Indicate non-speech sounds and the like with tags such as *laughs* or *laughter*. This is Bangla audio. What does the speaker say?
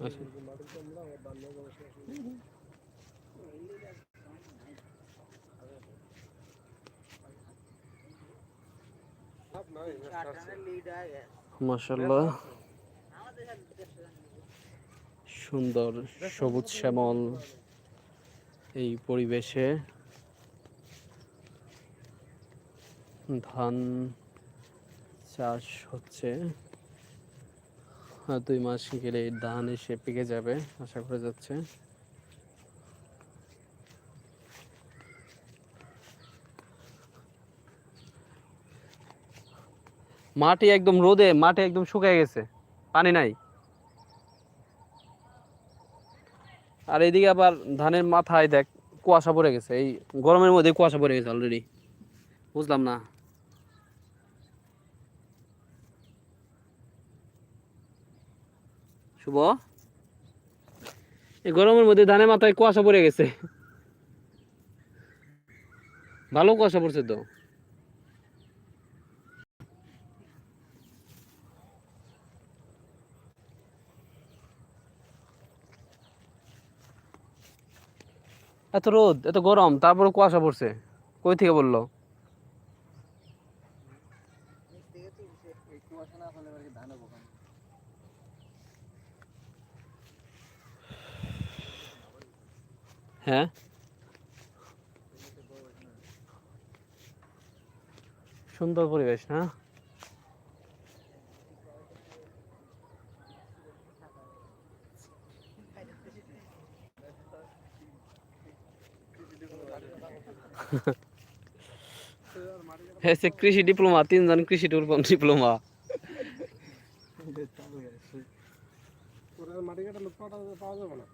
আচ্ছা। মাশাল্লাহ সুন্দর সবুজ শ্যামল এই পরিবেশে। ধান চাষ হচ্ছে। দুই মাস গেলে ধান এসে পেকে যাবে, আশা করা যাচ্ছে। মাটি একদম রোদে, মাটি একদম শুকিয়ে গেছে, পানি নাই। আর এদিকে আবার ধানের মাথায় দেখ, কুয়াশা পড়ে গেছে, এই গরমের মধ্যে কুয়াশা পড়ে গেছে অলরেডি বুঝলাম না। শুভ। এই গরমের মধ্যে ধানের মাথায় কুয়াশা পড়ে গেছে। ভালো কুয়াশা পড়ছে তো। এত রোদ এত গরম তারপরে কুয়াশা পড়ছে। কই থেকে বলল? হ্যাঁ। সুন্দর পরিবেশ না? *laughs* হ্যাঁ সে কৃষি ডিপ্লোমা তিনজন কৃষি ডিপ্লোমা মাটি কাটা লোক পাওয়া পাওয়া যাবে না।